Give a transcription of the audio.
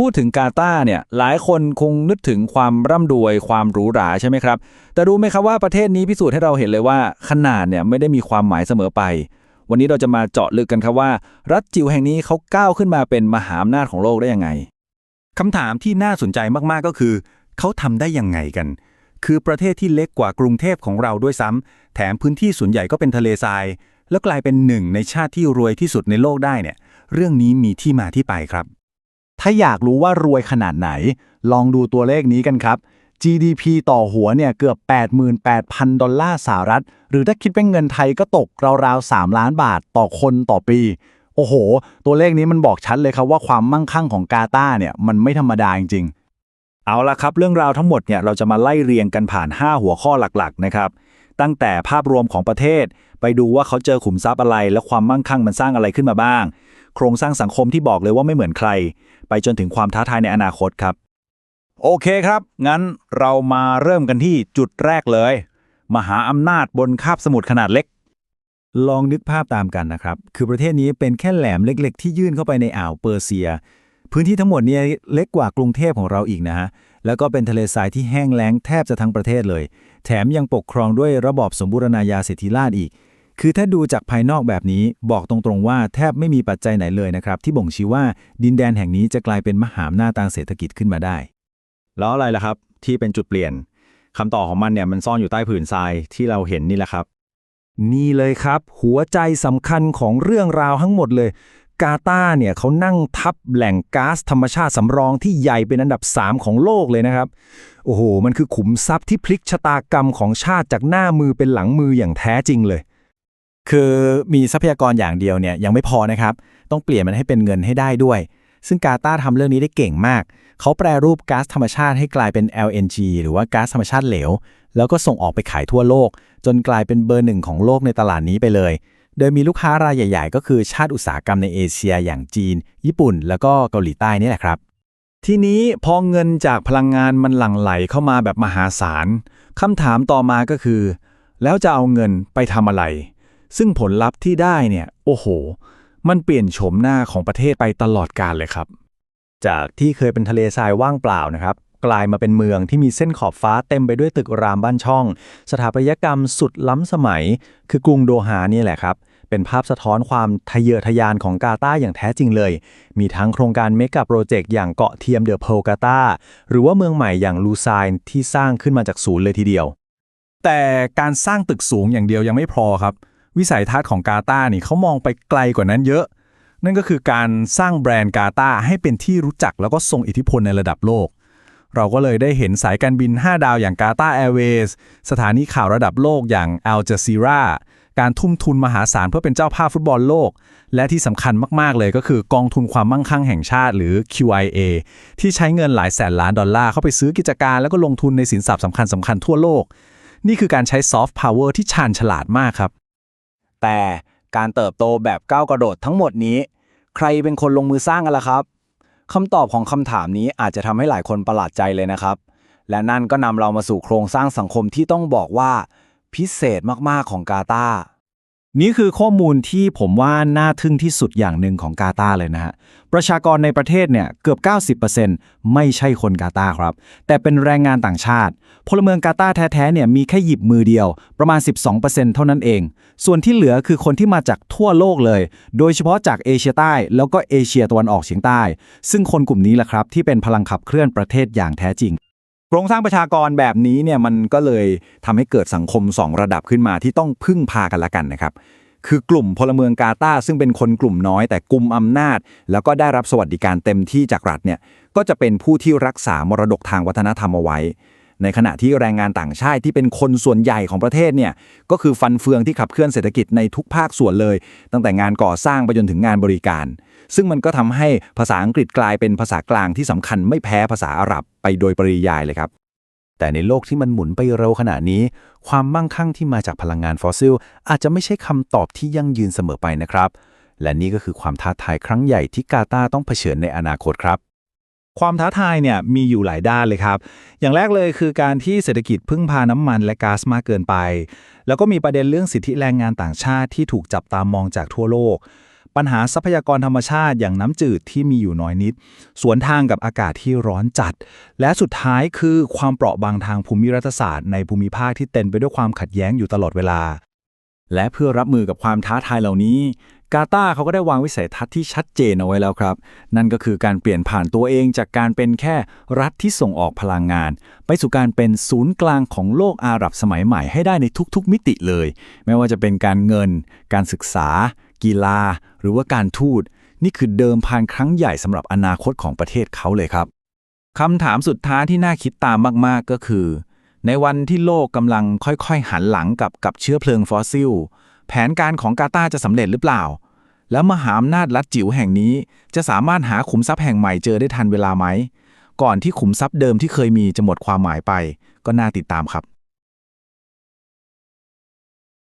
พูดถึงกาตาเนี่ยหลายคนคงนึกถึงความร่ำรวยความหรูหราใช่ไหมครับ แต่รู้ไหมครับว่าประเทศนี้พิสูจน์ให้เราเห็นเลยว่าขนาดเนี่ยไม่ได้มีความหมายเสมอไป วันนี้เราจะมาเจาะลึกกันครับว่า รัฐจิ๋วแห่งนี้เขาก้าวขึ้นมาเป็นมหาอำนาจของโลกได้ยังไงคำถามที่น่าสนใจมากๆก็คือ เขาทำได้ยังไงกัน คือประเทศที่เล็กกว่ากรุงเทพของเราด้วยซ้ำแถมพื้นที่ส่วนใหญ่ก็เป็นทะเลทราย แล้วกลายเป็นหนึ่งในชาติที่รวยที่สุดในโลกได้เนี่ย เรื่องนี้มีที่มาที่ไปครับ ถ้าอยากรู้ว่ารวยขนาดไหน ลองดูตัวเลขนี้กันครับ GDP ต่อหัวเนี่ยเกือบ 88,000 ดอลลาร์สหรัฐ หรือถ้าคิดเป็นเงินไทยก็ตกราวๆ 3 ล้านบาทต่อคนต่อปี โอ้โห ตัวเลขนี้มันบอกชัดเลยครับว่าความมั่งคั่งของกาตาร์เนี่ยมันไม่ธรรมดาจริงเอาละครับ เรื่องราวทั้งหมดเนี่ยเราจะมาไล่เรียงกันผ่าน 5 หัวข้อหลักๆนะครับ ตั้งแต่ภาพรวมของประเทศ ไปดูว่าเขาเจอขุมทรัพย์อะไร และความมั่งคั่งมันสร้างอะไรขึ้นมาบ้าง โครงสร้างสังคมที่บอกเลยว่าไม่เหมือนใคร ไปจนถึงความท้าทายในอนาคตครับ โอเคครับ งั้นเรามาเริ่มกันที่จุดแรกเลย มหาอำนาจบนคาบสมุทรขนาดเล็ก ลองนึกภาพตามกันนะครับ คือประเทศนี้เป็นแค่แหลมเล็ก ๆ ที่ยื่นเข้าไปในอ่าวเปอร์เซีย พื้นที่ทั้งหมดเนี่ยเล็กกว่ากรุงเทพของเราอีกนะฮะแล้วก็เป็นทะเลทรายที่แห้งแล้งแทบจะทั้งประเทศเลย แถมยังปกครองด้วยระบอบสมบูรณาญาสิทธิราชอีก คือถ้าดูจากภายนอกแบบนี้บอกตรงๆว่าแทบไม่มีปัจจัยไหนเลยนะครับ ที่บ่งชี้ว่าดินแดนแห่งนี้จะกลายเป็นมหาอำนาจทางเศรษฐกิจขึ้นมาได้ แล้วอะไรล่ะครับ ที่เป็นจุดเปลี่ยนคำตอบของมันเนี่ยมันซ่อนอยู่ใต้ผืนทรายที่เราเห็นนี่แหละครับ นี่เลยครับ หัวใจสำคัญของเรื่องราวทั้งหมดเลย กาตาร์เนี่ยเขานั่งทับแหล่งก๊าซธรรมชาติสำรองที่ใหญ่เป็นอันดับ 3 ของโลกเลยนะครับ โอ้โห มันคือขุมทรัพย์ที่พลิกชะตากรรมของชาติจากหน้ามือเป็นหลังมืออย่างแท้จริงเลย คือมีทรัพยากรอย่างเดียวเนี่ยยังไม่พอนะครับ ต้องเปลี่ยนมันให้เป็นเงินให้ได้ด้วย ซึ่งกาตาร์ทำเรื่องนี้ได้เก่งมาก เขาแปรรูปก๊าซธรรมชาติให้กลายเป็น LNG หรือว่าก๊าซธรรมชาติเหลว แล้วก็ส่งออกไปขายทั่วโลก จนกลายเป็นเบอร์หนึ่งของโลกในตลาดนี้ไปเลย โดยมีลูกค้ารายใหญ่ ๆ ก็คือชาติอุตสาหกรรมในเอเชีย อย่างจีน ญี่ปุ่น แล้วก็เกาหลีใต้นี่แหละครับ ทีนี้พอเงินจากพลังงานมันหลั่งไหลเข้ามาแบบมหาศาลคำถามต่อมาก็คือ แล้วจะเอาเงินไปทำอะไร ซึ่งผลลัพธ์ที่ได้เนี่ย โอ้โห มันเปลี่ยนโฉมหน้าของประเทศไปตลอดกาลเลยครับ จากที่เคยเป็นทะเลทรายว่างเปล่านะครับ กลายมาเป็นเมืองที่มีเส้นขอบฟ้าเต็มไปด้วยตึกรามบ้านช่อง สถาปัตยกรรมสุดล้ำสมัย คือกรุงโดฮานี่แหละครับเป็นภาพสะท้อนความทะเยอทะยานของกาตาร์อย่างแท้จริงเลย มีทั้งโครงการเมกะโปรเจกต์อย่างเกาะเทียมเดอะโพลกาตาหรือว่าเมืองใหม่อย่างลูซายที่สร้างขึ้นมาจากศูนย์เลยทีเดียว แต่การสร้างตึกสูงอย่างเดียวยังไม่พอครับ วิสัยทัศน์ของกาตานี่เขามองไปไกลกว่านั้นเยอะ นั่นก็คือการสร้างแบรนด์กาตาให้เป็นที่รู้จักแล้วก็ทรงอิทธิพลในระดับโลก เราก็เลยได้เห็นสายการบิน 5 ดาวอย่างกาตาแอร์เวย์สถานีข่าวระดับโลกอย่างอัลจ z ซีราการทุ่มทุนมหาศาลเพื่อเป็นเจ้าภาพฟุตบอลโลก และที่สำคัญมาก ๆ เลยก็คือกองทุนความมั่งคั่งแห่งชาติหรือ QIA ที่ใช้เงินหลายแสนล้านดอลลาร์เข้าไปซื้อกิจการแล้วก็ลงทุนในสินทรัพย์สำคัญสำคัญทั่วโลก นี่คือการใช้ซอฟต์พาวเวอร์ที่ชาญฉลาดมากครับ แต่การเติบโตแบบก้าวกระโดดทั้งหมดนี้ ใครเป็นคนลงมือสร้างกันล่ะครับคำตอบของคำถามนี้อาจจะทำให้หลายคนประหลาดใจเลยนะครับ และนั่นก็นำเรามาสู่โครงสร้างสังคมที่ต้องบอกว่า พิเศษมากๆของกาตาร์ นี่คือข้อมูลที่ผมว่าน่าทึ่งที่สุดอย่างหนึ่งของกาตาร์เลยนะฮะ ประชากรในประเทศเนี่ยเกือบ 90%ไม่ใช่คนกาตาร์ครับ แต่เป็นแรงงานต่างชาติ พลเมืองกาตาร์แท้ๆเนี่ยมีแค่หยิบมือเดียว ประมาณ 12%เท่านั้นเอง ส่วนที่เหลือคือคนที่มาจากทั่วโลกเลย โดยเฉพาะจากเอเชียใต้แล้วก็เอเชียตะวันออกเฉียงใต้ ซึ่งคนกลุ่มนี้แหละครับที่เป็นพลังขับเคลื่อนประเทศอย่างแท้จริง โครงสร้างประชากรแบบนี้เนี่ยมันก็เลยทำให้เกิดสังคม 2 ระดับขึ้นมาที่ต้องพึ่งพากันละกันนะครับ คือกลุ่มพลเมืองกาตาซึ่งเป็นคนกลุ่มน้อย แต่กลุ่มอำนาจ แล้วก็ได้รับสวัสดิการเต็มที่จากรัฐเนี่ยก็จะเป็นผู้ที่รักษามรดกทางวัฒนธรรมเอาไว้ ในขณะที่แรงงานต่างชาติที่เป็นคนส่วนใหญ่ของประเทศเนี่ยก็คือฟันเฟืองที่ขับเคลื่อนเศรษฐกิจในทุกภาคส่วนเลย ตั้งแต่งานก่อสร้างไปจนถึงงานบริการ ซึ่งมันก็ทำให้ภาษาอังกฤษกลายเป็นภาษากลางที่สำคัญไม่แพ้ภาษาอาหรับไปโดยปริยายเลยครับแต่ในโลกที่มันหมุนไปเร็วขนาดนี้ ความมั่งคั่งที่มาจากพลังงานฟอสซิล อาจจะไม่ใช่คำตอบที่ยั่งยืนเสมอไปนะครับ และนี่ก็คือความท้าทายครั้งใหญ่ที่กาตาร์ต้องเผชิญในอนาคตครับ ความท้าทายเนี่ยมีอยู่หลายด้านเลยครับ อย่างแรกเลยคือการที่เศรษฐกิจพึ่งพาน้ำมันและก๊าซมากเกินไป แล้วก็มีประเด็นเรื่องสิทธิแรงงานต่างชาติที่ถูกจับตามองจากทั่วโลก ปัญหาทรัพยากรธรรมชาติอย่างน้ำจืดที่มีอยู่น้อยนิด สวนทางกับอากาศที่ร้อนจัด และสุดท้ายคือความเปราะบางทางภูมิรัฐศาสตร์ในภูมิภาคที่เต็มไปด้วยความขัดแย้งอยู่ตลอดเวลา และเพื่อรับมือกับความท้าทายเหล่านี้ กาตาเขาก็ได้วางวิสัยทัศน์ที่ชัดเจนเอาไว้แล้วครับ นั่นก็คือการเปลี่ยนผ่านตัวเองจากการเป็นแค่รัฐที่ส่งออกพลังงาน ไปสู่การเป็นศูนย์กลางของโลกอาหรับสมัยใหม่ให้ได้ในทุกๆมิติเลย ไม่ว่าจะเป็นการเงิน การศึกษา กีฬา หรือว่าการทูต นี่คือเดิมพันครั้งใหญ่สำหรับอนาคตของประเทศเขาเลยครับคำถามสุดท้ายที่น่าคิดตามมาก ๆ ก็คือ ในวันที่โลกกำลังค่อย ๆ หันหลังกับกับเชื้อเพลิงฟอสซิล แผนการของกาตาจะสำเร็จหรือเปล่า แล้วมหาอำนาจลัดจิ๋วแห่งนี้ จะสามารถหาขุมทรัพย์แห่งใหม่เจอได้ทันเวลาไหม ก่อนที่ขุมทรัพย์เดิมที่เคยมีจะหมดความหมายไป ก็น่าติดตามครับ